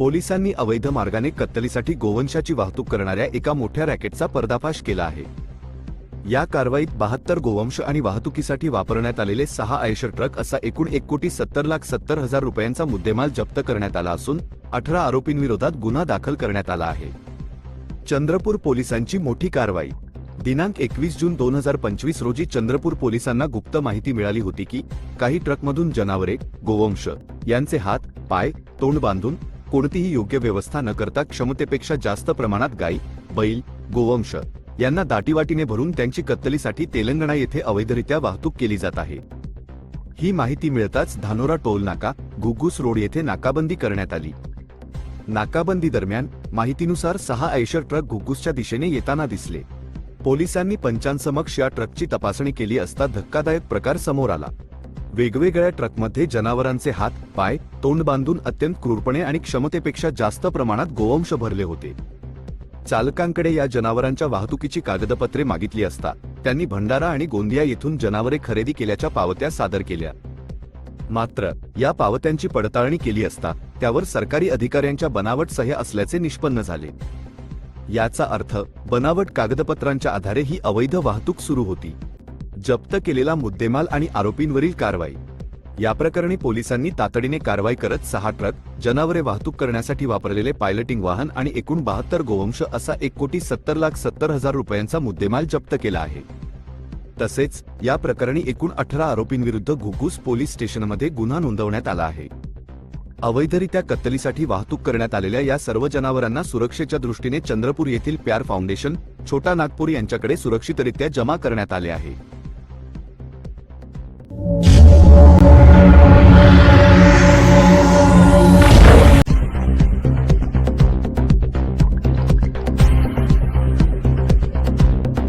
पोलिसांनी अवैध मार्गाने कत्तलीसाठी गोवंशाची वाहतूक करणाऱ्या एका मोठ्या रॅकेटचा पर्दाफाश केला आहे. या कारवाईत बहात्तर गोवंश आणि वाहतुकीसाठी वापरण्यात आलेले सहा आयशर ट्रक असा एकूण एक कोटी सत्तर लाख सत्तर हजार रुपयांचा मुद्देमाल जप्त करण्यात आला असून अठरा आरोपींविरोधात गुन्हा दाखल करण्यात आला आहे. चंद्रपूर पोलिसांची मोठी कारवाई. दिनांक एकवीस जून दोन हजार पंचवीस रोजी चंद्रपूर पोलिसांना गुप्त माहिती मिळाली होती की काही ट्रकमधून जनावरे गोवंश यांचे हात पाय तोंड बांधून कोणतीही योग्य व्यवस्था न करता क्षमतेपेक्षा जास्त प्रमाणात गाई बैल गोवंश यांना दाटीवाटीने भरून त्यांची कत्तलीसाठी तेलंगणा येथे अवैधरित्या वाहतूक केली जात आहे. ही माहिती मिळताच धानोरा टोल नाका घुगुस रोड येथे नाकाबंदी करण्यात आली. नाकाबंदी दरम्यान माहितीनुसार सहा आयशर ट्रक घुगुसच्या दिशेने येताना दिसले. पोलिसांनी पंचांसमक्ष या ट्रकची तपासणी केली असता धक्कादायक प्रकार समोर आला. वेगवेगळ्या ट्रकमध्ये जनावरांचे हात पाय तोंड बांधून अत्यंत क्रूरपणे आणि क्षमतेपेक्षा जास्त प्रमाणात गोवंश भरले होते. चालकांकडे या जनावरांच्या वाहतुकीची कागदपत्रे मागितली असता त्यांनी भंडारा आणि गोंदिया येथून जनावरे खरेदी केल्याच्या पावत्या सादर केल्या. मात्र या पावत्यांची पडताळणी केली असता त्यावर सरकारी अधिकाऱ्यांच्या बनावट सह्या असल्याचे निष्पन्न झाले. याचा अर्थ बनावट कागदपत्रांच्या आधारे ही अवैध वाहतूक सुरू होती. जप्त केलेला मुद्देमाल आणि आरोपींवरील कारवाई. या प्रकरणी पोलिसांनी तातडीने कारवाई करत सहा ट्रक जनावरे वाहतूक करण्यासाठी वापरलेले पायलटिंग वाहन आणि एकूण बहात्तर गोवंश असा एक कोटी सत्तर लाख सत्तर हजार रुपयांचा मुद्देमाल जप्त केला आहे. तसेच या प्रकरणी एकूण अठरा आरोपींविरुद्ध घुगूस पोलीस स्टेशनमध्ये गुन्हा नोंदवण्यात आला आहे. अवैधरित्या कत्तलीसाठी वाहतूक करण्यात आलेल्या या सर्व जनावरांना सुरक्षेच्या दृष्टीने चंद्रपूर येथील प्यार फाउंडेशन छोटा नागपूर यांच्याकडे सुरक्षितरित्या जमा करण्यात आले आहे.